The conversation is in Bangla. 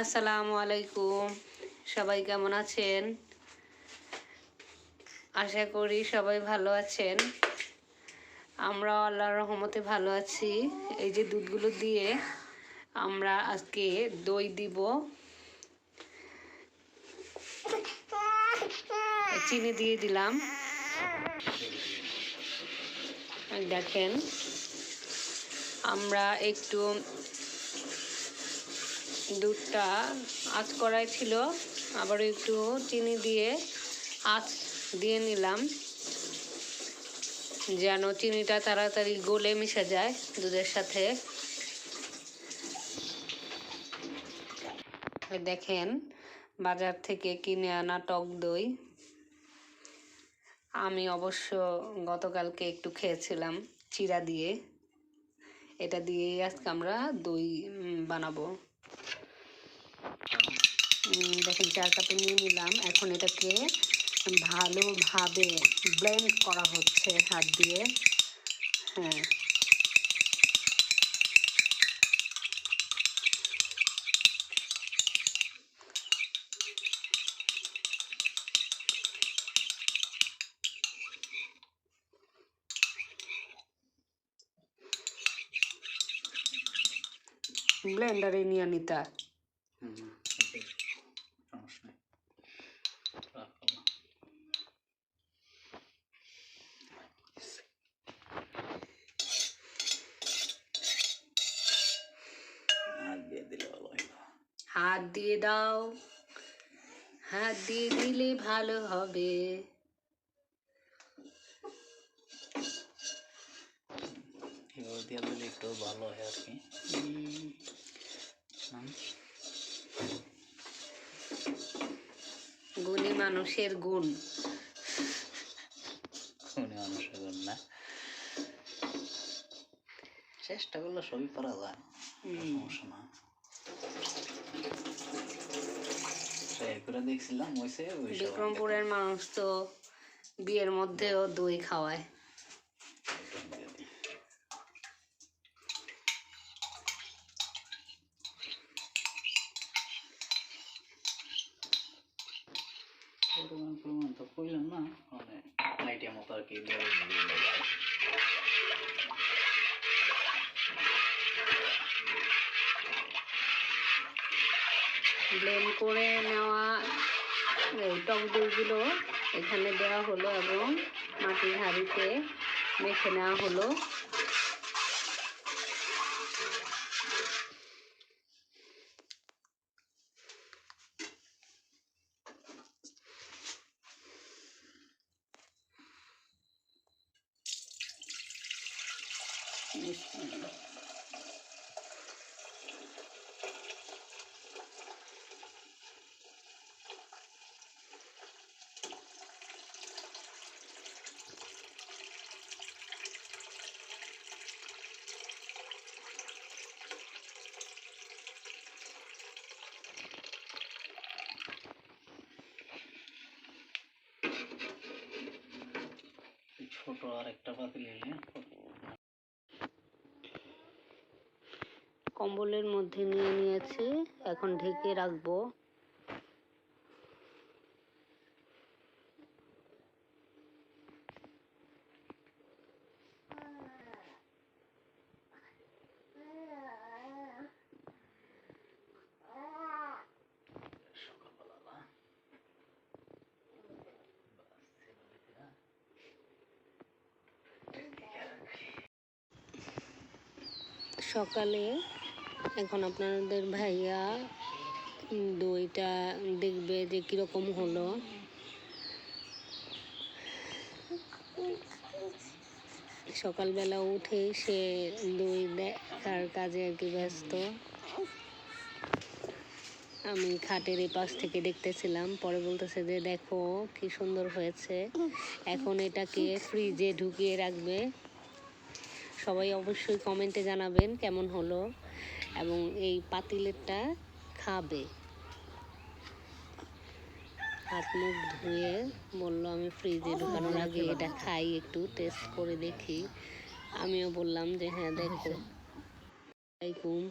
আসসালামু আলাইকুম সবাই কেমন আছেন? আশা করি সবাই ভালো আছেন। আমরা আল্লাহর রহমতে ভালো আছি। এই যে দুধগুলো দিয়ে আমরা আজকে দই দিব। চিনি দিয়ে দিলাম। দেখেন, আমরা একটু দুধটা আঁচ করাই ছিল। আবার একটু চিনি দিয়ে আঁচ দিয়ে নিলাম। যেন চিনিটা তাড়াতাড়ি গলে মিশে যায় দুধের সাথে। দেখেন, বাজার থেকে কিনে আনা টক দই। আমি অবশ্য গতকালকে একটু খেয়েছিলাম চিরা দিয়ে। এটা দিয়েই আজকে আমরা দই বানাবো। দেখেন চার কাপে নিয়ে নিলাম। এখন এটাকে ভালোভাবে ব্লেন্ড করা হচ্ছে হাত দিয়ে। হ্যাঁ। ব্লেন্ডারে নিয়ে নিতে হয়। হুম, ওকে, সমস্যা নেই। রাখো। আর দিয়ে দিলে ভালো হইল। হাত দিয়ে দাও। হাত দিয়ে দিলে ভালো হবে। এভাবে দিয়ে দিলে একটু ভালো হয় আর কি। গুণী মানুষের গুণ। উনি মানুষের গুণ না। চেষ্টা করলে সবই পারা যায়। সমস্যা না। করে দেখছিলাম হয়েছে বিক্রমপুরের মানুষ তো বিয়ের মধ্যেও দই খাওয়ায় পরিমাণ তো কইলাম না মানে আইডিয়া মতো আর কি। ব্লেন্ড করে নেওয়া এই টক দইগুলো এখানে দেওয়া হলো এবং মাটির হাঁড়িতে মেখে নেওয়া হলো। এই ছোট আর একটা পাতিল নিলে কম্বলের মধ্যে নিয়ে নিয়েছি এখন ঢেকে রাখব। সকালে এখন আপনাদের ভাইয়া দইটা দেখবে যে কীরকম হলো। সকালবেলা উঠে সে দই দেখার কাজে আর কি ব্যস্ত। আমি খাটের এই পাশ থেকে দেখতেছিলাম, পরে বলতেছে যে দেখো কি সুন্দর হয়েছে। এখন এটাকে ফ্রিজে ঢুকিয়ে রাখবে। সবাই অবশ্যই কমেন্টে জানাবেন কেমন হলো এবং এই পাতিলেরটা খাবে। হাত মুখ ধুয়ে বলল আমি ফ্রিজে ঢুকানোর আগে এটা খাই একটু টেস্ট করে দেখি। আমিও বললাম যে হ্যাঁ দেখো। আসসালামাইকুম